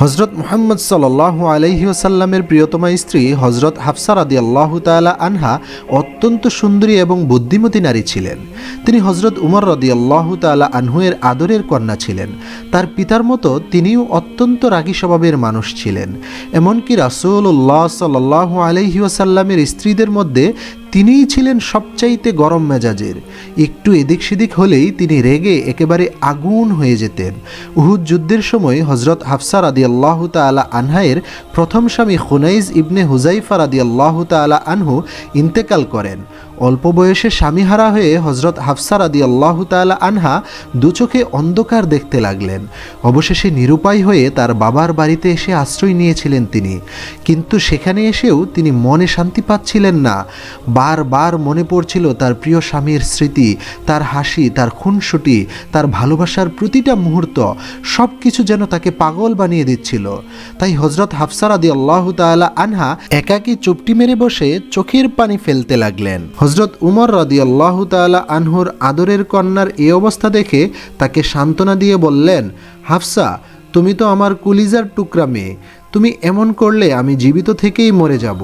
হজরত মুহাম্মদ সাল্লাহ আলহি ওসাল্লামের প্রিয়তমা স্ত্রী হজরত হাফসা রাদি আল্লাহ তালা আনহা অত্যন্ত সুন্দরী এবং বুদ্ধিমতী নারী ছিলেন। তিনি হজরত উমর রদি আল্লাহ তালা আনহুয়ের আদরের কন্যা ছিলেন। তার পিতার মতো তিনিও অত্যন্ত রাগী স্বভাবের মানুষ ছিলেন। এমনকি রাসুল্লাহ সাল্লাহ আলহি ওসাল্লামের স্ত্রীদের মধ্যে তিনিই ছিলেন সবচাইতে গরম মেজাজের। একটু এদিক সেদিক হলেই তিনি রেগে একেবারে আগুন হয়ে যেতেন। উহুদ যুদ্ধের সময় হজরত হাফসা রাদি আল্লাহ তালা আনহায়ের প্রথম স্বামী খুনাইজ ইবনে হুজাইফার রাদি আল্লাহ তালা আনহু ইন্তেকাল করেন। অল্প বয়সে স্বামীহারা হয়ে হজরত হাফসা রাদি আল্লাহ তালা আনহা দুচোখে অন্ধকার দেখতে লাগলেন। অবশেষে নিরুপায় হয়ে তার বাবার বাড়িতে এসে আশ্রয় নিয়েছিলেন তিনি। কিন্তু সেখানে এসেও তিনি মনে শান্তি পাচ্ছিলেন না। বারবার মনে পড়ছিল তার প্রিয় স্বামীর স্মৃতি, তার হাসি, তার খুনসুটি, তার ভালোবাসার প্রতিটা মুহূর্ত সব কিছু যেন তাকে পাগল বানিয়ে দিচ্ছিল। তাই হজরত হাফসার আদি আল্লাহ তালা আনহা একাকী চুপটি মেরে বসে চোখের পানি ফেলতে লাগলেন। হজরত উমর রদিয়াল্লাহ তালা আনহুর আদরের কন্যার এই অবস্থা দেখে তাকে সান্ত্বনা দিয়ে বললেন, হাফসা, তুমি তো আমার কুলিজার টুকরা মেয়ে। তুমি এমন করলে আমি জীবিত থেকেই মরে যাব।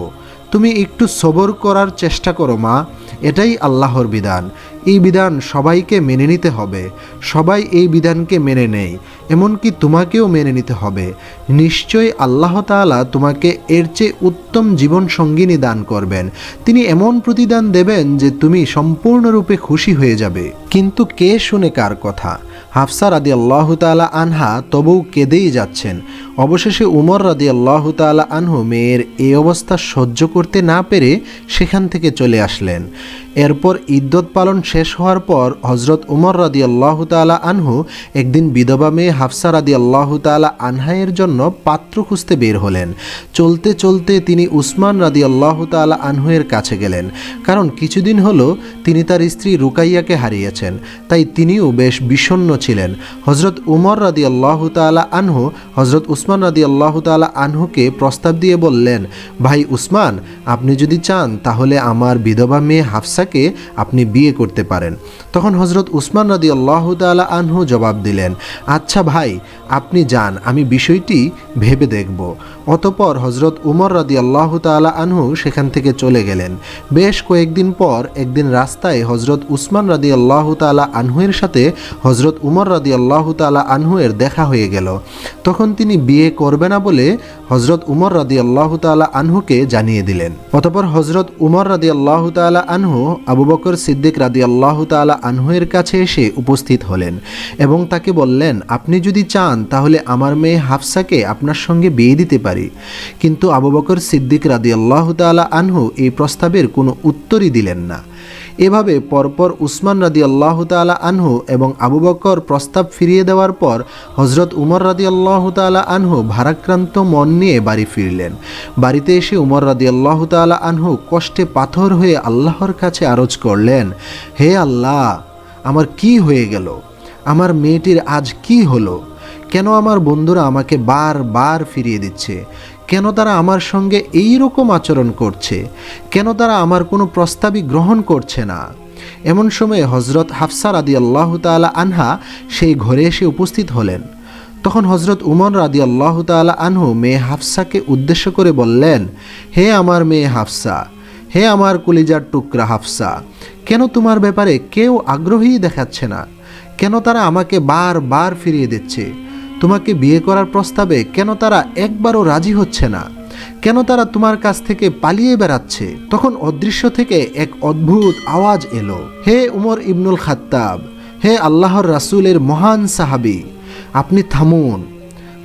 তুমি একটু সবর করার চেষ্টা করো, মা। এটাই আল্লাহর বিধান। এই বিধান সবাইকে মেনে নিতে হবে। সবাই এই বিধানকে মেনে নেয় এমনকি তোমাকেও মেনে নিতে হবে। নিশ্চয়ই আল্লাহ তাআলা তোমাকে এর চেয়ে উত্তম জীবন সঙ্গিনী দান করবেন। তিনি এমন প্রতিদান দেবেন যে তুমি সম্পূর্ণরূপে খুশি হয়ে যাবে। কিন্তু কে শুনে কার কথা? হাফসা রাদি আল্লাহ তালা আনহা তবু কেঁদেই যাচ্ছেন। অবশেষে উমর রাদি আল্লাহ তালা আনহু মেয়ের এই অবস্থা সহ্য করতে না পেরে সেখান থেকে চলে আসলেন। এরপর ইদ্যত পালন শেষ হওয়ার পর হজরত উমর রাদি আল্লাহ তালা আনহু একদিন বিধবা মেয়ে হাফসা রাদি আল্লাহ তালা আনহায়ের জন্য পাত্র খুঁজতে বের হলেন। চলতে চলতে তিনি উসমান রাদি আল্লাহ তালা আনহুয়ের কাছে গেলেন। কারণ কিছুদিন হলো তিনি তার স্ত্রী রুকাইয়াকে হারিয়েছেন। তাই তিনিও বেশ বিষণ্ণ ছিলেন। হজরত উমর রাদি আল্লাহ তালা আনহু হজরত উসমান রাদি আল্লাহ তালা আনহুকে প্রস্তাব দিয়ে বললেন, ভাই উসমান, আপনি যদি চান তাহলে আমার বিধবা মেয়ে হাফসাকে আপনি বিয়ে করতে পারেন। তখন হজরত উসমান রাদি আল্লাহ তালা আনহু জবাব দিলেন আচ্ছা ভাই, আপনি যান, আমি বিষয়টি ভেবে দেখব। অতপর হজরত উমর রাদি আল্লাহ তালা আনহু সেখান থেকে চলে গেলেন। বেশ কয়েকদিন পর একদিন রাস্তায় হজরত উসমান রাদি আল্লাহ তালা আনহুয়ের সাথে হজরত উমর রাদি আল্লাহ তালা আনহুয়ের দেখা হয়ে গেল। তখন তিনি বিয়ে করবে না বলে হজরত উমর রাদি আল্লাহ তালা আনহুকে জানিয়ে দিলেন। অতপর হজরত উমর রাদি আল্লাহ তালা আনহু আবু বকর সিদ্দিক রাদি আল্লাহ তালা আনহুয়ের কাছে এসে উপস্থিত হলেন এবং তাকে বললেন, আপনি যদি চান, তাহলে আমার মেয়ে হাফসাকে আপনার সঙ্গে বিয়ে দিতে পারি। কিন্তু আবু বকর সিদ্দিক রাদি আল্লাহ তালা আনহু এই প্রস্তাবের কোনো উত্তরই দিলেন না। এভাবে পরপর উসমান রাদি আল্লাহ তালা আনহু এবং আবু বকর প্রস্তাব ফিরিয়ে দেওয়ার পর হজরত উমর রাদি আল্লাহ তালা আনহু ভারাক্রান্ত মন নিয়ে বাড়ি ফিরলেন। বাড়িতে এসে উমর রাদি আল্লাহ তালা আনহু কষ্টে পাথর হয়ে আল্লাহর কাছে আরজ করলেন, হে আল্লাহ, আমার কি হয়ে গেল? আমার মেয়েটির আজ কি হলো? কেন আমার বন্ধুরা আমাকে বার বার ফিরিয়ে দিচ্ছে? কেন তারা আমার সঙ্গে এই রকম আচরণ করছে? কেন তারা আমার কোনো প্রস্তাবই গ্রহণ করছে না? এমন সময়ে হজরত হাফসার আদি আল্লাহ তালা আনহা সেই ঘরে এসে উপস্থিত হলেন। তখন হজরত উমর রাদি আল্লাহ তালা আনহু মেয়ে হাফসাকে উদ্দেশ্য করে বললেন, হে আমার মেয়ে হাফসা, হে আমার কলিজার টুকরা হাফসা, কেন তোমার ব্যাপারে কেউ আগ্রহী দেখাচ্ছে না? কেন তারা আমাকে বার বার ফিরিয়ে দিচ্ছে? তোমাকে বিয়ে করার প্রস্তাবে কেন তারা একবারও রাজি হচ্ছে না? কেন তারা তোমার কাছ থেকে পালিয়ে বেড়াচ্ছে? তখন অদৃশ্য থেকে এক অদ্ভুত আওয়াজ এলো। হে উমর ইবনুল খাত্তাব, হে আল্লাহর রাসুলের মহান সাহাবি, আপনি থামুন।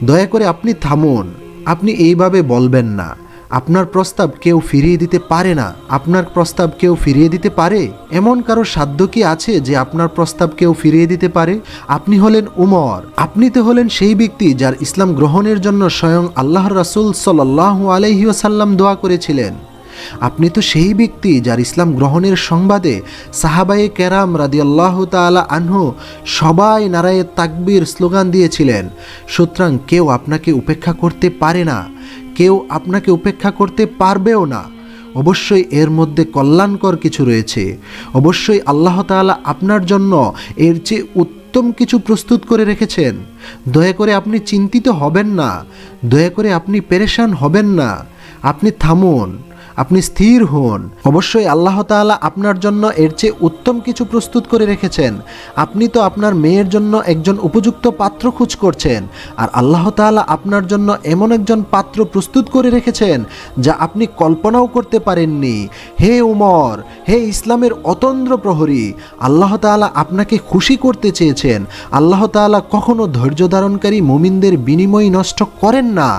দয়া করে আপনি থামুন। আপনি এইভাবে বলবেন না। আপনার প্রস্তাব কেউ ফিরিয়ে দিতে পারে না। আপনার প্রস্তাব কেউ ফিরিয়ে দিতে পারে? এমন কারও সাধ্য কি আছে যে আপনার প্রস্তাব কেউ ফিরিয়ে দিতে পারে? আপনি হলেন উমর। আপনি তো হলেন সেই ব্যক্তি যার ইসলাম গ্রহণের জন্য স্বয়ং আল্লাহর রাসূল সাল্লাল্লাহু আলাইহি ওয়াসাল্লাম দোয়া করেছিলেন। আপনি তো সেই ব্যক্তি যার ইসলাম গ্রহণের সংবাদে সাহাবায়ে কেরাম রাদি আল্লাহ তালা আনহু সবাই নারায়ে তাকবির স্লোগান দিয়েছিলেন। সুতরাং কেউ আপনাকে উপেক্ষা করতে পারে না। কেউ আপনাকে উপেক্ষা করতে পারবেও না। অবশ্যই এর মধ্যে কল্যাণকর কিছু রয়েছে। অবশ্যই আল্লাহ তালা আপনার জন্য এর চেয়ে উত্তম কিছু প্রস্তুত করে রেখেছেন। দয়া করে আপনি চিন্তিত হবেন না। দয়া করে আপনি পেরেশান হবেন না। আপনি থামুন। আপনি স্থির হন। অবশ্যই আল্লাহ তাআলা আপনার জন্য এর চেয়ে উত্তম কিছু প্রস্তুত করে রেখেছেন। আপনি তো আপনার মেয়ের জন্য একজন উপযুক্ত পাত্র খোঁজ করছেন। আর আল্লাহ তাআলা আপনার জন্য এমন একজন পাত্র প্রস্তুত করে রেখেছেন, যা আপনি কল্পনাও করতে পারেননি। হে উমর, হে ইসলামের অতন্দ্র প্রহরী, আল্লাহ তাআলা আপনাকে খুশি করতে চেয়েছেন। আল্লাহ তাআলা কখনো ধৈর্য ধারণকারী মুমিনদের বিনিময় নষ্ট করেন না।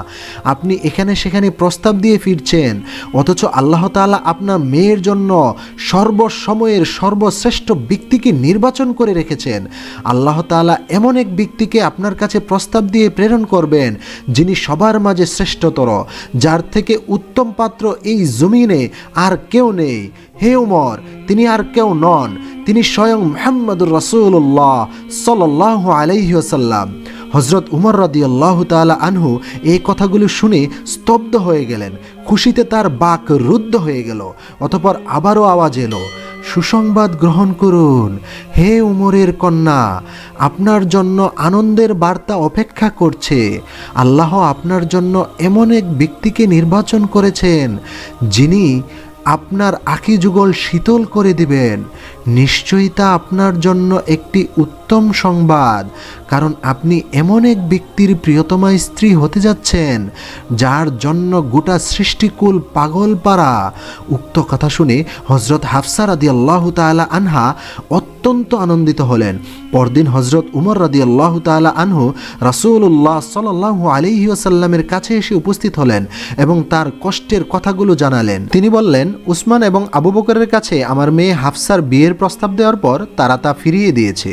আপনি এখানে সেখানে প্রস্তাব দিয়ে ফিরছেন, অথচ আল্লাহ তাআলা আপনার মেয়ের জন্য সর্বসময়ের সর্বশ্রেষ্ঠ ব্যক্তিকে নির্বাচন করে রেখেছেন। আল্লাহ তাআলা এমন এক ব্যক্তিকে আপনার কাছে প্রস্তাব দিয়ে প্রেরণ করবেন, যিনি সবার মাঝে শ্রেষ্ঠতর, যার থেকে উত্তম পাত্র এই জমিনে আর কেউ নেই। হে উমর, তিনি আর কেউ নন, তিনি স্বয়ং মোহাম্মদুর রসুল্লাহ সাল্লাহ আলাইহি ওসাল্লাম হজরত উমর রদি আল্লাহ তালা আনহু এই কথাগুলো শুনে স্তব্ধ হয়ে গেলেন। খুশিতে তার বাক রুদ্ধ হয়ে গেল, অতপর আবারও আওয়াজ এলো, সুসংবাদ গ্রহণ করুন, হে উমরের কন্যা, আপনার জন্য আনন্দের বার্তা অপেক্ষা করছে। আল্লাহ আপনার জন্য এমন এক ব্যক্তিকে নির্বাচন করেছেন, যিনি আপনার আখি যুগল শীতল করে দিবেন। নিশ্চয়ই তা আপনার জন্য একটি উত্তম সংবাদ, কারণ আপনি এমন এক ব্যক্তির প্রিয়তমা স্ত্রী হতে যাচ্ছেন, যার জন্য গোটা সৃষ্টিকুল পাগল পাড়া উক্ত কথা শুনে হজরত হাফসা রাদি আল্লাহ তালা আনহা অত্যন্ত আনন্দিত হলেন। পরদিন হজরত উমর রাদি আল্লাহ তালা আনহু রাসুল্লাহ সাল্লাহ আলিহি আসাল্লামের কাছে এসে উপস্থিত হলেন এবং তার কষ্টের কথাগুলো জানালেন। তিনি বললেন, উসমান এবং আবু বকরের কাছে আমার মেয়ে হাফসার বিয়ের প্রস্তাব দেওয়ার পর তারা তা ফিরিয়ে দিয়েছে।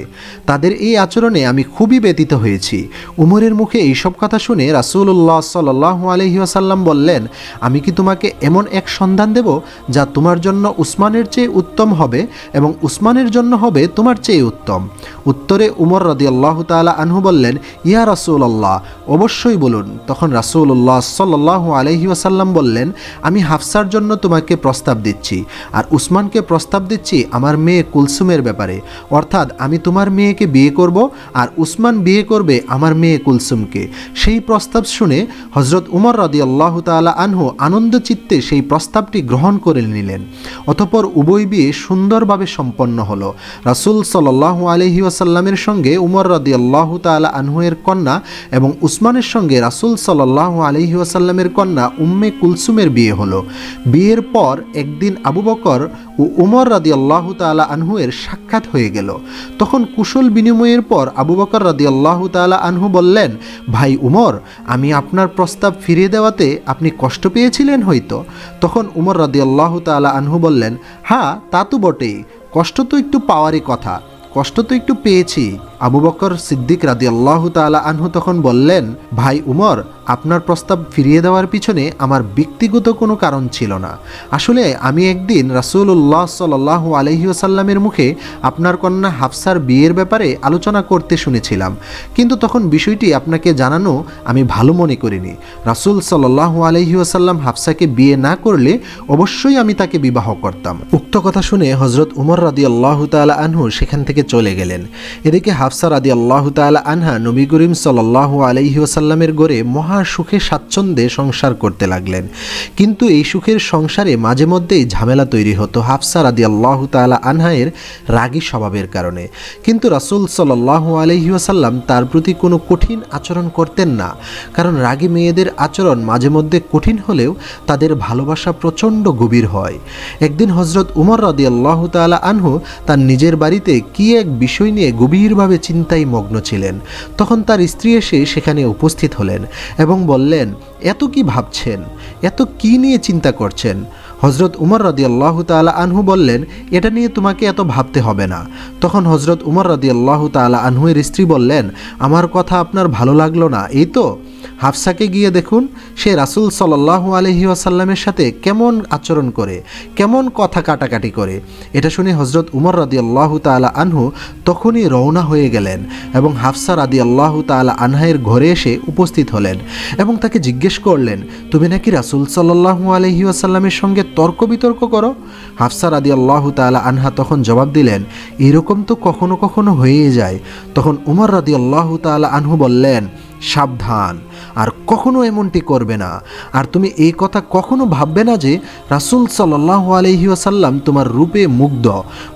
তাদের এই আচরণে আমি খুবই ব্যতীত হয়েছি। উমরের মুখে এইসব কথা শুনে রাসুল্লাহ সাল্লাহ আলহি আসাল্লাম বললেন, আমি কি তোমাকে এমন এক সন্ধান দেব যা তোমার জন্য উসমানের চেয়ে উত্তম হবে এবং উসমানের জন্য হবে তোমার চেয়ে উত্তম? উত্তরে উমর রদি আল্লাহ তালা আনহু বললেন, ইয়া রাসুল আল্লাহ অবশ্যই বলুন। তখন রাসুল্লাহ সাল্লাহ আলহি আসাল্লাম বললেন, আমি হাফসার জন্য তোমাকে প্রস্তাব দিচ্ছি। আর উসমানকে প্রস্তাব দিচ্ছি আমার মেয়ে কুলসুমের ব্যাপারে। অর্থাৎ আমি তোমার মেয়েকে বিয়ে করব আর উসমান বিয়ে করবে আমার মেয়ে কুলসুমকে। সেই প্রস্তাব শুনে হজরত উমর রদি আল্লাহ তালা আনহু আনন্দ চিত্তে সেই প্রস্তাবটি গ্রহণ করে নিলেন। অতপর উভয় বিয়ে সুন্দরভাবে সম্পন্ন হলো। রাসুল সাল্লাহ আলহি আসাল্লামের সঙ্গে উমর রদি আল্লাহ তালা আনহুয়ের কন্যা এবং উসমানের সঙ্গে রাসুল সাল্লাহ আলহি আসাল্লামের কন্যা উম্মে কুলসুমের বিয়ে হলো। বিয়ের পর একদিন আবু বকর ও উমর রাদি আল্লাহ তালা আনহুয়ের সাক্ষাৎ হয়ে গেল। তখন কুশল বিনিময়ের পর আবু বকর রাদি আল্লাহ তালা আনহু বললেন, ভাই উমর, আমি আপনার প্রস্তাব ফিরিয়ে দেওয়াতে আপনি কষ্ট পেয়েছিলেন হয়তো? তখন উমর রাদি আল্লাহ তালা আনহু বললেন হ্যাঁ তা তো বটেই। কষ্ট তো একটু পাওয়ারই কথা। কষ্ট তো একটু পেয়েছি। আবু বকর সিদ্দিক রাদি আল্লাহ তালা আনহু তখন বললেন, ভাই উমর, আপনার প্রস্তাব ফিরিয়ে দেওয়ার পিছনে আমার ব্যক্তিগত কোনো কারণ ছিল না। আসলে আমি একদিন রাসুল্লাহ সাল্লাহ আলহিউসাল্লামের মুখে আপনার কন্যা হাফসার বিয়ের ব্যাপারে আলোচনা করতে শুনেছিলাম। কিন্তু তখন বিষয়টি আপনাকে জানানো আমি ভালো মনে করিনি। রাসুল সাল্লাহ আলহিউসাল্লাম হাফসাকে বিয়ে না করলে অবশ্যই আমি তাকে বিবাহ করতাম। উক্ত কথা শুনে হজরত উমর রাদি আল্লাহ তালা আনহু সেখান থেকে চলে গেলেন। এদিকে হাফসা রাদি আল্লাহ তালা আনহা নবী করিম সাল্লাহ আলহিউসাল্লামের গড়ে মহা সুখে স্বাচ্ছন্দ্যে সংসার করতে লাগলেন। কিন্তু এই সুখের সংসারে মাঝে মধ্যেই ঝামেলা তৈরি হতো হাফসা রাদি আল্লাহ তালা আনহায়ের রাগী স্বভাবের কারণে। কিন্তু রাসুল সাল্লাহ আলহিউসাল্লাম তার প্রতি কোনো কঠিন আচরণ করতেন না। কারণ রাগী মেয়েদের আচরণ মাঝে মধ্যে কঠিন হলেও তাদের ভালোবাসা প্রচণ্ড গভীর হয়। একদিন হজরত উমর রাদি আল্লাহ তালা আনহু তার নিজের বাড়িতে কি এক বিষয় নিয়ে গভীরভাবে চিন্তায় মগ্ন ছিলেন। তখন তার স্ত্রী এসে সেখানে উপস্থিত হলেন এবং বললেন, এত কি ভাবছেন? এত কি নিয়ে চিন্তা করছেন? হজরত উমর রাদি আল্লাহ তালা আনহু বললেন, এটা নিয়ে তোমাকে এত ভাবতে হবে না। তখন হজরত উমর রাদি আল্লাহ তালা আনহুয়ের স্ত্রী বললেন, আমার কথা আপনার ভালো লাগল না, এই তো? হাফসাকে গিয়ে দেখুন, সে রাসুল সাল্লাহু আলহি আসাল্লামের সাথে কেমন আচরণ করে, কেমন কথা কাটাকাটি করে। এটা শুনে হজরত উমর রাদি আল্লাহ তালা আনহু তখনই রওনা হয়ে গেলেন এবং হাফসা রাদি আল্লাহ তালা আনহায়ের ঘরে এসে উপস্থিত হলেন এবং তাকে জিজ্ঞেস করলেন, তুমি নাকি রাসুল সাল্লাহু আলহি আসাল্লামের সঙ্গে তর্ক বিতর্ক করো? হাফসা রাদি আল্লাহ তালা আনহা তখন জবাব দিলেন, এরকম তো কখনো কখনো হয়েই যায়। তখন উমর রাদি আল্লাহ তালা আনহু বললেন, সাবধান। আর কখনো এমনটি করবে না। আর তুমি এই কথা কখনো ভাববে না যে রাসুল সাল্লাহ আলহিউসাল্লাম তোমার রূপে মুগ্ধ,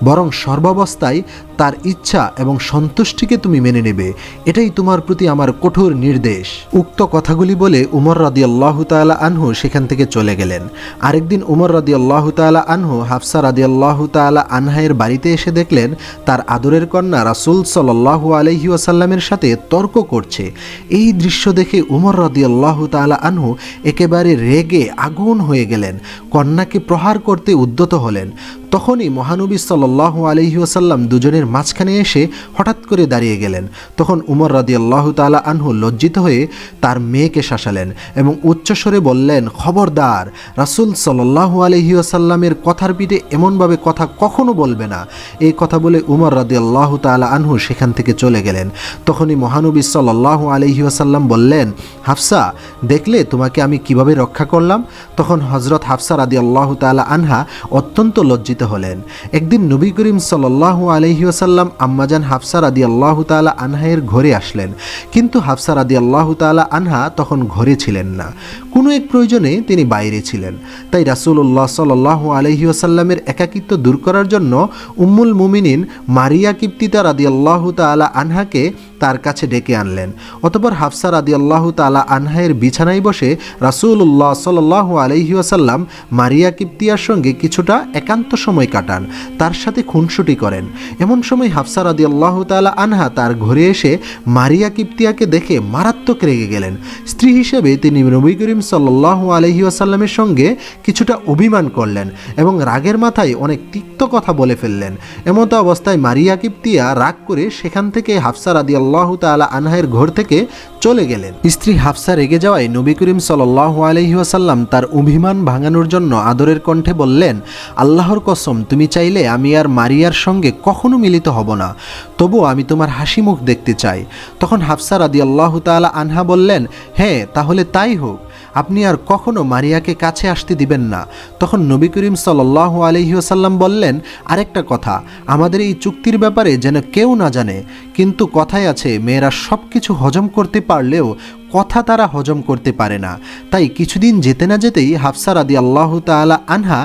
বরং সর্বাবস্থায় তার ইচ্ছা এবং সন্তুষ্টিকে তুমি মেনে নেবে। এটাই তোমার প্রতি আমার কঠোর নির্দেশ। উক্ত কথাগুলি বলে উমর রাদি আল্লাহ তালা আনহু সেখান থেকে চলে গেলেন। আরেকদিন উমর রাদি আল্লাহ তালা আনহু হাফসা রাদি আল্লাহ তালা আনহায়ের বাড়িতে এসে দেখলেন তার আদরের কন্যা রাসুল সাল্লাহ আলহি আসাল্লামের সাথে তর্ক করছে। এই দৃশ্য দেখে উমর রদিয়াল্লাহ তালা আনহু একেবারে রেগে আগুন হয়ে গেলেন কন্যাকে প্রহার করতে উদ্যত হলেন। তখনই মহানবী সাল্লাহ আলহি আসাল্লাম দুজনের মাঝখানে এসে হঠাৎ করে দাঁড়িয়ে গেলেন। তখন উমর রাদি আল্লাহ তালা আনহু লজ্জিত হয়ে তার মেয়েকে শাসালেন এবং উচ্চস্বরে বললেন, খবরদার, রাসুল সাল্লাহ আলহি আসাল্লামের কথার পিঠে এমনভাবে কথা কখনো বলবে না। এই কথা বলে উমর রাদি আল্লাহ তালা আনহু সেখান থেকে চলে গেলেন। তখনই মহানবী সাল্লাহ আলহি আসাল্লাম বললেন, হাফসা, দেখলে তোমাকে আমি কীভাবে রক্ষা করলাম? তখন হজরত হাফসা রাদি আল্লাহ তালা আনহা অত্যন্ত লজ্জিত হলেন। একদিন নবী করিম সাল্লাহ আলহি আসাল্লাম আম্মাজান হাফসা রাদি আল্লাহ তালা আনহায়ের ঘরে আসলেন। কিন্তু হাফসা রাদি আল্লাহ তালা আনহা তখন ঘরে ছিলেন না। কোনো এক প্রয়োজনে তিনি বাইরে ছিলেন। তাই রাসুল্লাহ সাল্লাহ আলহি আসাল্লামের একাকিত্ব দূর করার জন্য উম্মুল মুমিনিন মারিয়া কিপ্তিতা রাদি আল্লাহ তালা আনহাকে তার কাছে ডেকে আনলেন। অতপর হাফসা রাদি আল্লাহ তালা আনহায়ের বিছানায় বসে রাসুল্লাহ সাল্লাহ আলহি আসাল্লাম মারিয়া কিপ্তিয়ার সঙ্গে কিছুটা একান্ত সময় কাটান। তার সাথে খুনসুটি করেন। এমন সময় হাফসা রাদি আল্লাহ তালা আনহা তার ঘরে এসে মারিয়া কিপ্তিয়াকে দেখে মারাত্মক রেগে গেলেন। স্ত্রী হিসেবে তিনি নবী করিম সাল্লাহ আলহি আসাল্লামের সঙ্গে কিছুটা অভিমান করলেন এবং রাগের মাথায় অনেক তিক্ত কথা বলে ফেললেন। এমতো অবস্থায় মারিয়া কিপ্তিয়া রাগ করে সেখান থেকে হাফসা রাদি আল্লাহ তালা আনহায়ের ঘর থেকে চলে গেলেন। স্ত্রী হাফসা রেগে যাওয়ায় নবী করিম সাল্লাহ আলহি আসাল্লাম তার অভিমান ভাঙানোর জন্য আদরের কণ্ঠে বললেন, আল্লাহর কসম, তুমি চাইলে আমি আর মারিয়ার সঙ্গে কখনো মিলিত হব না। তবু আমি তোমার হাসি মুখ দেখতে চাই। তখন হাফসা রাদি আল্লাহ তালা আনহা বললেন হ্যাঁ তাহলে তাই হোক। আপনি আর কখনো মারিয়াকে কাছে আসতে দিবেন না। তখন নবী করিম সাল্লাহ আলহিউসাল্লাম বললেন, আরেকটা কথা, আমাদের এই চুক্তির ব্যাপারে যেন কেউ না জানে, কিন্তু কথায় আছে, মেয়েরা সব কিছু হজম করতে পারলেও কথা তারা হজম করতে পারে না। তাই কিছুদিন যেতে না যেতেই হাফসা রাদি আল্লাহ তালা আনহা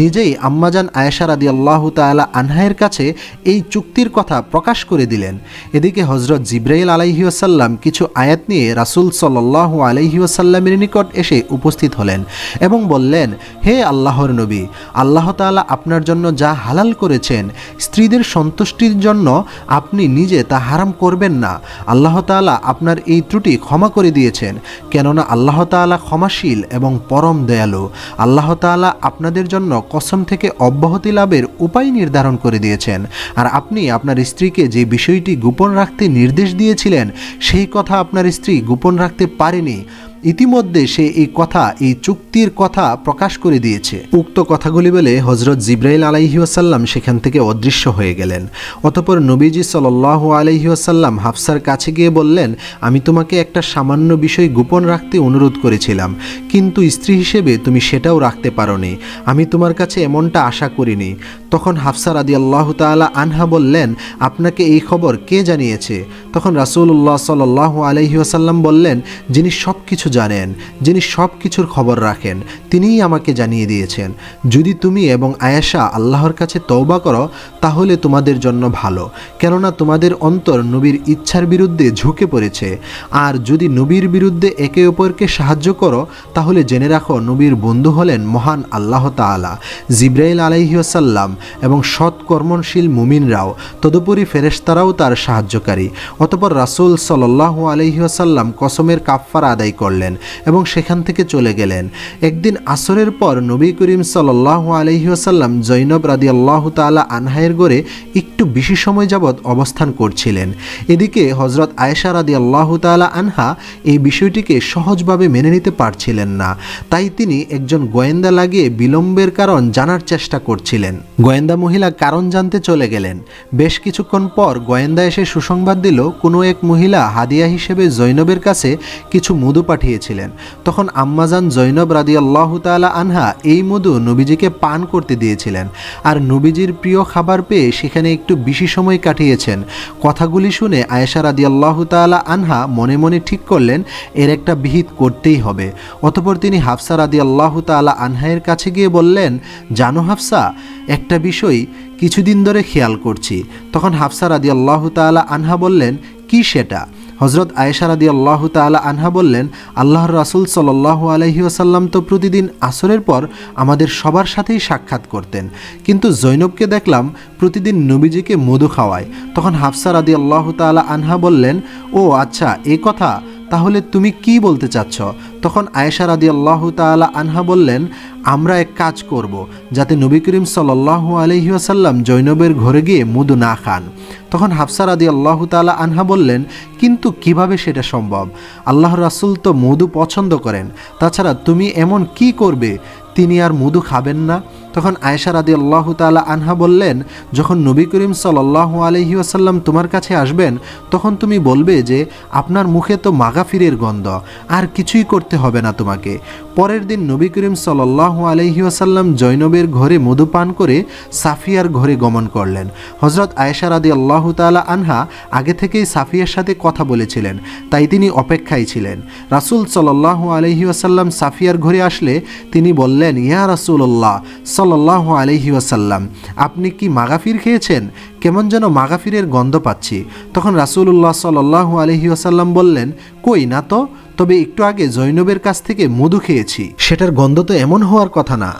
নিজেই আম্মাজান আয়েশা রাদি আল্লাহ তালা আনহায়ের কাছে এই চুক্তির কথা প্রকাশ করে দিলেন। এদিকে হজরত জিব্রাইল আলাইহিউসাল্লাম কিছু আয়াত নিয়ে রাসুল সাল্লাহ আলাইহিউসাল্লামের নিকট এসে উপস্থিত হলেন এবং বললেন, হে আল্লাহর নবী, আল্লাহ তালা আপনার জন্য যা হালাল করেছেন, স্ত্রীদের সন্তুষ্টির জন্য আপনি নিজে তা হারাম করবেন না। আল্লাহ তালা আপনার এই ত্রুটি ক্ষমা করে দিয়েছেন, কেননা আল্লাহ তালা ক্ষমাশীল এবং পরম দয়ালু। আল্লাহ তালা আপনাদের জন্য কসম থেকে অব্যাহতি লাভের উপায় নির্ধারণ করে দিয়েছেন। আর আপনি আপনার স্ত্রীকে যে বিষয়টি গোপন রাখতে নির্দেশ দিয়েছিলেন, সেই কথা আপনার স্ত্রী গোপন রাখতে পারেনি। ইতিমধ্যে সে এই কথা, এই চুক্তির কথা প্রকাশ করে দিয়েছে। উক্ত কথাগুলি বলে হজরত জিব্রাইল আলাইহিউসাল্লাম সেখান থেকে অদৃশ্য হয়ে গেলেন। অতপর নবীজি সাল্লাহ আলাইহিউসাল্লাম হাফসার কাছে গিয়ে বললেন, আমি তোমাকে একটা সামান্য বিষয় গোপন রাখতে অনুরোধ করেছিলাম, কিন্তু স্ত্রী হিসেবে তুমি সেটাও রাখতে পারোনি। আমি তোমার কাছে এমনটা আশা করিনি। তখন হাফসা রাদি আল্লাহ তালা আনহা বললেন, আপনাকে এই খবর কে জানিয়েছে? তখন রাসুল্লাহ সাল্লাহ আলহিউসাল্লাম বললেন, যিনি সব কিছু জানেন, যিনি সব কিছুর খবর রাখেন, তিনিই আমাকে জানিয়ে দিয়েছেন। যদি তুমি এবং আয়েশা আল্লাহর কাছে তওবা করো, তাহলে তোমাদের জন্য ভালো। কেননা তোমাদের অন্তর নবীর ইচ্ছার বিরুদ্ধে ঝুঁকে পড়েছে। আর যদি নবীর বিরুদ্ধে একে অপরকে সাহায্য করো, তাহলে জেনে রাখো নবীর বন্ধু হলেন মহান আল্লাহ তাআলা, জিব্রাইল আলাইহিসাল্লাম এবং সৎ কর্মশীল মুমিনরাও। তদুপরি ফেরেশতারাও তার সাহায্যকারী। অতপর রাসূল সাল্লাল্লাহু আলাইহি ওয়াসাল্লাম কসমের কাফফার আদায় করলেন। করলেন এবং সেখান থেকে চলে গেলেন। একদিন আসরের পর নবী করিম সাল্লাহ আলহিহাসাল্লাম জৈনব রাদি আল্লাহ তালা আনহায়ের গড়ে একটু বেশি সময় যাবৎ অবস্থান করছিলেন। এদিকে হজরত আয়েশা রাদি আল্লাহ তালা আনহা এই বিষয়টিকে সহজভাবে মেনে নিতে পারছিলেন না। তাই তিনি একজন গোয়েন্দা লাগিয়ে বিলম্বের কারণ জানার চেষ্টা করছিলেন। গোয়েন্দা মহিলা কারণ জানতে চলে গেলেন। বেশ কিছুক্ষণ পর গোয়েন্দা এসে সুসংবাদ দিল, কোনো এক মহিলা হাদিয়া হিসেবে জৈনবের কাছে কিছু মধু পাঠিয়েছিলেন তখন আম্মাজান জৈনব রাদি আল্লাহ তালা আনহা এই মধু নবীজিকে পান করতে দিয়েছিলেন। আর নবীজির প্রিয় খাবার পেয়ে সেখানে একটু বেশি সময় কাটিয়েছেন। কথাগুলি শুনে আয়েশা রাদি আল্লাহ তালা আনহা মনে মনে ঠিক করলেন, এর একটা বিহিত করতেই হবে। অতপর তিনি হাফসা রাদি আল্লাহ তালা আনহায়ের কাছে গিয়ে বললেন, জানো হাফসা, একটা বিষয় কিছুদিন ধরে খেয়াল করছি। তখন হাফসা রাদি আল্লাহ তালা আনহা বললেন, কি সেটা? হজরত আয়েশা রাদি আল্লাহ তালা আনহা বললেন, আল্লাহর রাসুল সাল্লাহ আলহি আসাল্লাম তো প্রতিদিন আসরের পর আমাদের সবার সাথেই সাক্ষাৎ করতেন। কিন্তু জৈনবকে দেখলাম প্রতিদিন নবীজিকে মধু খাওয়ায়। তখন হাফসারাদি আল্লাহ তালা আনহা বললেন, ও আচ্ছা এ কথা তাহলে তুমি কি বলতে চাচ্ছ? তখন আয়েশা রাদি আল্লাহ তালা আনহা বললেন, আমরা এক কাজ করব, যাতে নবী করিম সাল্লাহ আলহিহাসাল্লাম জৈনবের ঘরে গিয়ে মধু না খান। তখন হাফসা রাদি আল্লাহ তালা আনহা বললেন, কিন্তু কীভাবে সেটা সম্ভব? আল্লাহ রাসুল তো মধু পছন্দ করেন। তাছাড়া তুমি এমন কি করবে? তিনি আর মধু খাবেন না। তখন আয়েশা রাদি আল্লাহ তালা আনহা বললেন, যখন নবী করিম সাল্লাহ আলহি আসাল্লাম তোমার কাছে আসবেন, তখন তুমি বলবে যে, আপনার মুখে তো মাগাফিরের গন্ধ, আর কিছুই করতে হবে না তোমাকে। পরের দিন নবী করিম সাল্লাহ আলহি আসাল্লাম জৈনবের ঘরে মধু পান করে সাফিয়ার ঘরে গমন করলেন। হজরত আয়েশা রাদি আল্লাহ তালা আনহা আগে থেকেই সাফিয়ার সাথে কথা বলেছিলেন, তাই তিনি অপেক্ষায় ছিলেন। রাসুল সাল্লাহ আলহি আসাল্লাম সাফিয়ার ঘরে আসলে তিনি বললেন, ইয়া রাসুল্লাহ সাল্লাহ আলহি ওয়াসাল্লাম, আপনি কি মাগাফির খেয়েছেন? কেমন যেন মাগাফিরের গন্ধ পাচ্ছি। তখন রাসুল্লাহ সাল্লাহ আলহি ওয়াসাল্লাম বললেন, কই না তো? তবে একটু আগে জৈনবের কাছ থেকে মধু খেয়েছি। সেটার গন্ধ তো এমন হওয়ার কথা না।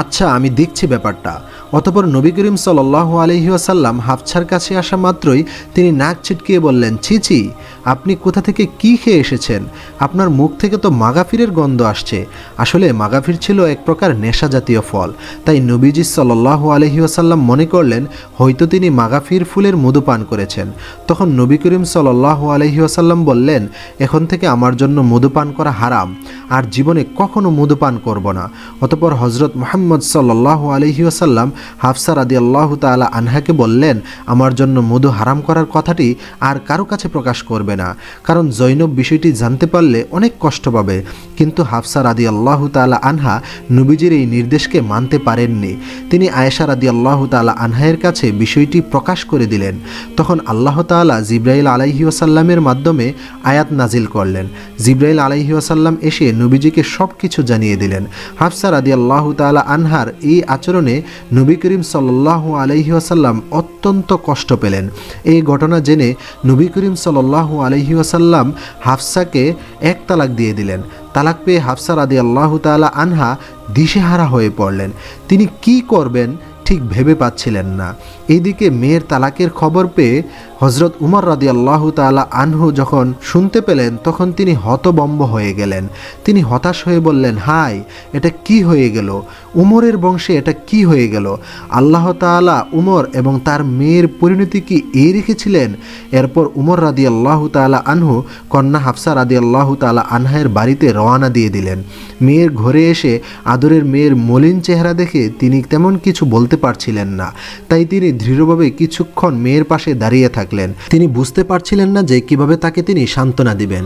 আচ্ছা আমি দেখছি ব্যাপারটা। অতপর নবী করিম সাল্লাহ আলহি আসাল্লাম হাফছার কাছে আসা মাত্রই তিনি নাক ছিটকিয়ে বললেন, ছি ছি, আপনি কোথা থেকে কি খেয়ে এসেছেন? আপনার মুখ থেকে তো মাগাফিরের গন্ধ আসছে। আসলে মাগাফির ছিল এক প্রকার নেশা জাতীয় ফল। তাই নবীজি সাল্লাহ আলহি আসাল্লাম মনে করলেন, হয়তো তিনি মাগাফির ফুলের মধু পান করেছেন। তখন নবী করিম সাল্লাহ আলহি আসাল্লাম বললেন, এখন থেকে আমার জন্য মধু পান করা হারাম। আর জীবনে কখনো মধু পান করব না। অতপর হজরত মোহাম্মদ সাল্লাহ আলহি আসাল্লাম হাফসা রাদি আল্লাহ তালা আনহাকে বললেন, আমার জন্য মধু হারাম করার কথাটি আর কারও কাছে প্রকাশ করবে না। কারণ জৈনব বিষয়টি জানতে পারলে অনেক কষ্ট পাবে। কিন্তু হাফসা রাদি আল্লাহ তালা আনহা নবীজির এই নির্দেশকে মানতে পারেননি। তিনি আয়েশা রাদি আল্লাহ তালা আনহায়ের কাছে বিষয়টি প্রকাশ করে দিলেন। তখন আল্লাহ তালা জিব্রাইল আলাইহি ওসাল্লামের মাধ্যমে আয়াত নাজিল করলেন। জিব্রাইল আলাইহি ওসাল্লাম এসে নবীজিকে সব কিছু জানিয়ে দিলেন। হাফসা রাদি আল্লাহ তালা আনহার এই আচরণে নবী করিম সাল্লাহ আলহি আসাল্লাম অত্যন্ত কষ্ট পেলেন। এই ঘটনা জেনে নবী করিম সাল্লাহ আলহি আসাল্লাম হাফসাকে এক তালাক দিয়ে দিলেন। তালাক পেয়ে হাফসা রাদি আল্লাহ তালা আনহা দিশেহারা হয়ে পড়লেন। তিনি কি করবেন? ঠিক ভেবে পাচ্ছিলেন না। এইদিকে মেয়ের তালাকের খবর পেয়ে হজরত উমর রাদি আল্লাহ তালা আনহু যখন শুনতে পেলেন, তখন তিনি হতবম্ব হয়ে গেলেন। তিনি হতাশ হয়ে বললেন হাই এটা কি হয়ে গেল? উমরের বংশে এটা কি হয়ে গেল? আল্লাহ তালা উমর এবং তার মেয়ের পরিণতি কি এই রেখেছিলেন? এরপর উমর রাদি আল্লাহ তালা আনহু কন্যা হাফসা রাদি আল্লাহ তালা আনহায়ের বাড়িতে রওয়ানা দিয়ে দিলেন। মেয়ের ঘরে এসে আদরের মেয়ের মলিন চেহারা দেখে তিনি তেমন কিছু বলতে পারছিলেন না। তাই তিনি দৃঢ়ভাবে কিছুক্ষণ মেয়ের পাশে দাঁড়িয়ে থাকলেন। তিনি বুঝতে পারছিলেন না যে কীভাবে তাকে তিনি সান্ত্বনা দিবেন।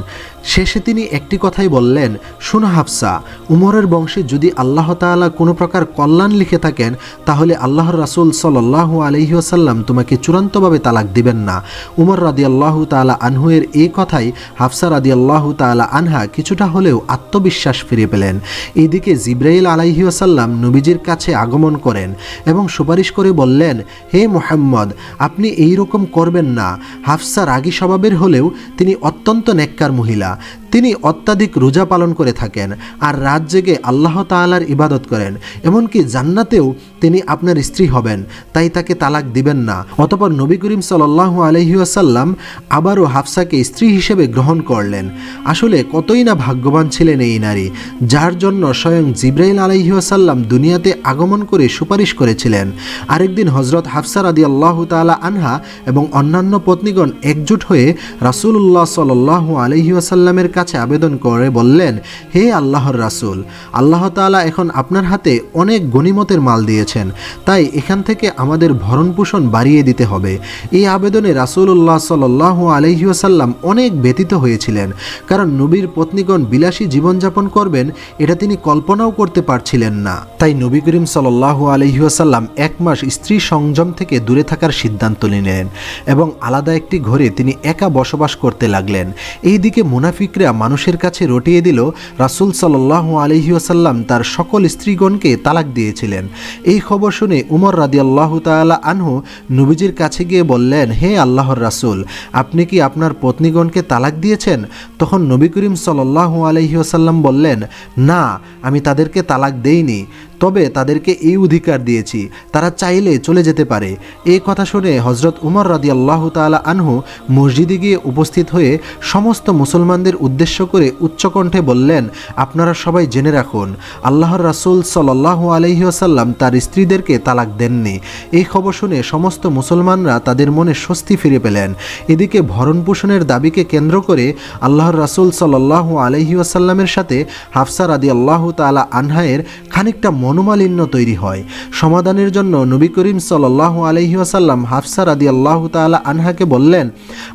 শেষে তিনি একটি কথাই বললেন, শুনো হাফসা, উমরের বংশে যদি আল্লাহ তাআলা কোনো প্রকার কল্যাণ লিখে থাকেন, তাহলে আল্লাহর রাসুল সাল্লাহ আলহি আসাল্লাম তোমাকে চূড়ান্তভাবে তালাক দিবেন না। উমর রাদি আল্লাহ তালা আনহুয়ের এই কথাই হাফসা রাদি আল্লাহ তালা আনহা কিছুটা হলেও আত্মবিশ্বাস ফিরে পেলেন। এদিকে জিব্রাইল আলাইহি আসাল্লাম নবীজির কাছে আগমন করেন এবং সুপারিশ করে বললেন, হে মোহাম্মদ, আপনি এই রকম করবেন না। হাফসা রাগী স্বভাবের হলেও তিনি অত্যন্ত নেককার মহিলা। তিনি অত্যাধিক রোজা পালন করে থাকেন আর রাত জেগে আল্লাহ তাআলার ইবাদত করেন। এমনকি জান্নাতেও তিনি আপনার স্ত্রী হবেন, তাই তাকে তালাক দিবেন না। অতপর নবী করিম সাল্লাল্লাহু আলাইহি ওয়াসাল্লাম আবারও হাফসাকে স্ত্রী হিসেবে গ্রহণ করলেন। আসলে কতই না ভাগ্যবান ছিলেন এই নারী, যার জন্য স্বয়ং জিব্রাইল আলাইহি ওয়াসাল্লাম দুনিয়াতে আগমন করে সুপারিশ করেছিলেন। আরেকদিন হজরত হাফসার আদি আল্লাহ তালা আনহা এবং অন্যান্য পত্নীগণ একজুট হয়ে রাসূলুল্লাহ সাল্লাল্লাহু আলাইহি ওয়াসাল্লামের কাছে আবেদন করে বললেন, হে আল্লাহর রাসূল, আল্লাহ তাআলা এখন আপনার হাতে অনেক গনিমতের মাল দিয়েছেন। তাই এখান থেকে আমাদের ভরণ পোষণ বাড়িয়ে দিতে হবে। এই আবেদনে রাসূলুল্লাহ সাল্লাল্লাহু আলাইহি ওয়াসাল্লাম অনেক ব্যতীত হয়েছিলেন। কারণ নবীর পত্নীগণ বিলাসী জীবনযাপন করবেন, এটা তিনি কল্পনাও করতে পারছিলেন না। তাই নবী করিম সাল্লাল্লাহু আলাইহি ওয়াসাল্লাম এক মাস স্ত্রী সংযম থেকে দূরে থাকার সিদ্ধান্ত নিলেন এবং আলাদা একটি ঘরে তিনি একা বসবাস করতে লাগলেন। এইদিকে মুনাফিকরা মানুষের কাছে রটিয়ে দিল, রাসুল সাল্লাহ আলাইহি ওয়াসাল্লাম তার সকল স্ত্রীগণকে তালাক দিয়েছিলেন। এই খবর শুনে উমর রাদি আল্লাহ তালা আনহু নবীজির কাছে গিয়ে বললেন, হে আল্লাহর রাসুল, আপনি কি আপনার পত্নীগণকে তালাক দিয়েছেন? তখন নবী করিম সাল্লাহ আলাইহি ওয়াসাল্লাম বললেন, না, আমি তাদেরকে তালাক দেইনি। তবে তাদেরকে এই অধিকার দিয়েছি, তারা চাইলে চলে যেতে পারে। এই কথা শুনে হজরত উমর রাদি আল্লাহ তালা আনহু মসজিদে গিয়ে উপস্থিত হয়ে সমস্ত মুসলমানদের উদ্দেশ্য করে উচ্চকণ্ঠে বললেন, আপনারা সবাই জেনে রাখুন, আল্লাহর রাসূল সাল্লাহ আলহি আসাল্লাম তার স্ত্রীদেরকে তালাক দেননি। এই খবর শুনে সমস্ত মুসলমানরা তাদের মনে স্বস্তি ফিরে পেলেন। এদিকে ভরণ পোষণের দাবিকে কেন্দ্র করে আল্লাহর রাসূল সাল্লাহ আলহি আসাল্লামের সাথে হাফসা রাদি আল্লাহ তালা আনহায়ের খানিকটা মনোমালিন্য তৈরি হয়। সমাধানের জন্য নবী করিম সাল্লাহ আলহি আসাল্লাম হাফসা রাদি আল্লাহ তালা আনহাকে বললেন,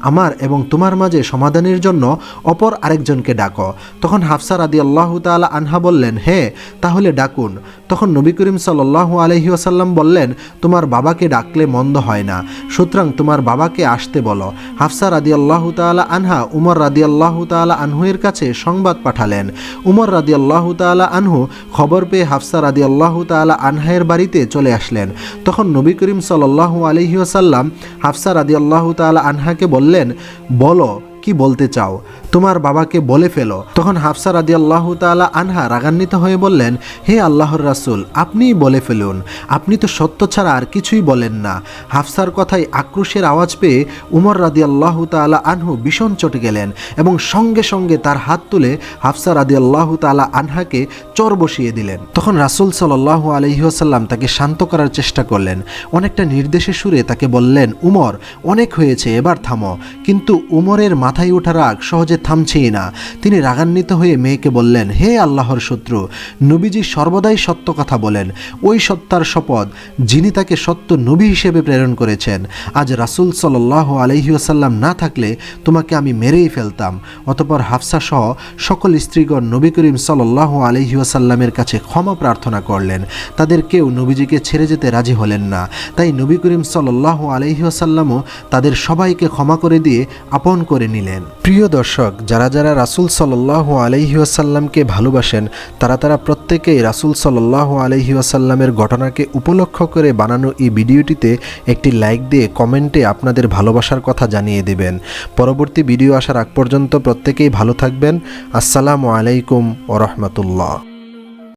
আমার এবং তোমার মাঝে সমাধানের জন্য অপর আরেকজনকে ডাকো। তখন হাফসা রাদি আল্লাহ তালা আনহা বললেন, হে, তাহলে ডাকুন। তখন নবী করিম সাল্লাহ আলহি আসাল্লাম বললেন, তোমার বাবাকে ডাকলে মন্দ হয় না, সুতরাং তোমার বাবাকে আসতে বলো। হাফসা রাদি আল্লাহ তালা আনহা উমর রাদি আল্লাহ তালা আনহুয়ের কাছে সংবাদ পাঠালেন। উমর রাদি আল্লাহ তালা আনহু খবর পেয়ে হাফসা রাদি আল্লাহ তালা আনহায়ের বাড়িতে চলে আসলেন। তখন নবী করিম সাল্লাহ আলহি আসাল্লাম হাফসা রাদি তালা আনহাকে বললেন, বলো, কি বলতে চাও? তোমার বাবাকে বলে ফেলো। তখন হাফসা রাদি আল্লাহ তালা আনহা রাগান্বিত হয়ে বললেন, হে আল্লাহর রাসুল, আপনিই বলে ফেলুন। আপনি তো সত্য ছাড়া আর কিছুই বলেন না। হাফসার কথায় আক্রোশের আওয়াজ পেয়ে উমর রাদি আল্লাহ তালা আনহু ভীষণ চটে গেলেন এবং সঙ্গে সঙ্গে তার হাত তুলে হাফসা রাদি আল্লাহ তালা আনহাকে চর বসিয়ে দিলেন। তখন রাসুল সাল্লাহ আলহিহাসাল্লাম তাকে শান্ত করার চেষ্টা করলেন। অনেকটা নির্দেশে সুরে তাকে বললেন, উমর, অনেক হয়েছে, এবার থামো। কিন্তু উমরের মাথায় ওঠা রাগ সহজে থামছেই না। তিনি রাগান্বিত হয়ে মেয়েকে বললেন, হে আল্লাহর শত্রু, নবীজি সর্বদাই সত্য কথা বলেন। ওই সত্তার শপথ, যিনি তাকে সত্য নবী হিসেবে প্রেরণ করেছেন। আজ রাসুল সাল্লাহ আলহিউসাল্লাম না থাকলে তোমাকে আমি মেরেই ফেলতাম। অতপর হাফসা সহ সকল স্ত্রীগণ নবী করিম সাল্লাহ আলহিউসাল্লামের কাছে ক্ষমা প্রার্থনা করলেন। তাদের কেউ নবীজিকে ছেড়ে যেতে রাজি হলেন না। তাই নবী করিম সাল্লাহ আলহিউসাল্লামও তাদের সবাইকে ক্ষমা করে দিয়ে আপন করে নিলেন। প্রিয় দর্শক যারা যারা রাসুল সাল্লাহ আলহিউসাল্লামকে ভালোবাসেন, তারা তারা প্রত্যেকেই রাসুল সাল্লাহ আলহিউসাল্লামের ঘটনাকে উপলক্ষ করে বানানো এই ভিডিওটিতে একটি লাইক দিয়ে কমেন্টে আপনাদের ভালোবাসার কথা জানিয়ে দেবেন। পরবর্তী ভিডিও আসার আগ পর্যন্ত প্রত্যেকেই ভালো থাকবেন। আসসালামু আলাইকুম ওরহমতুল্লাহ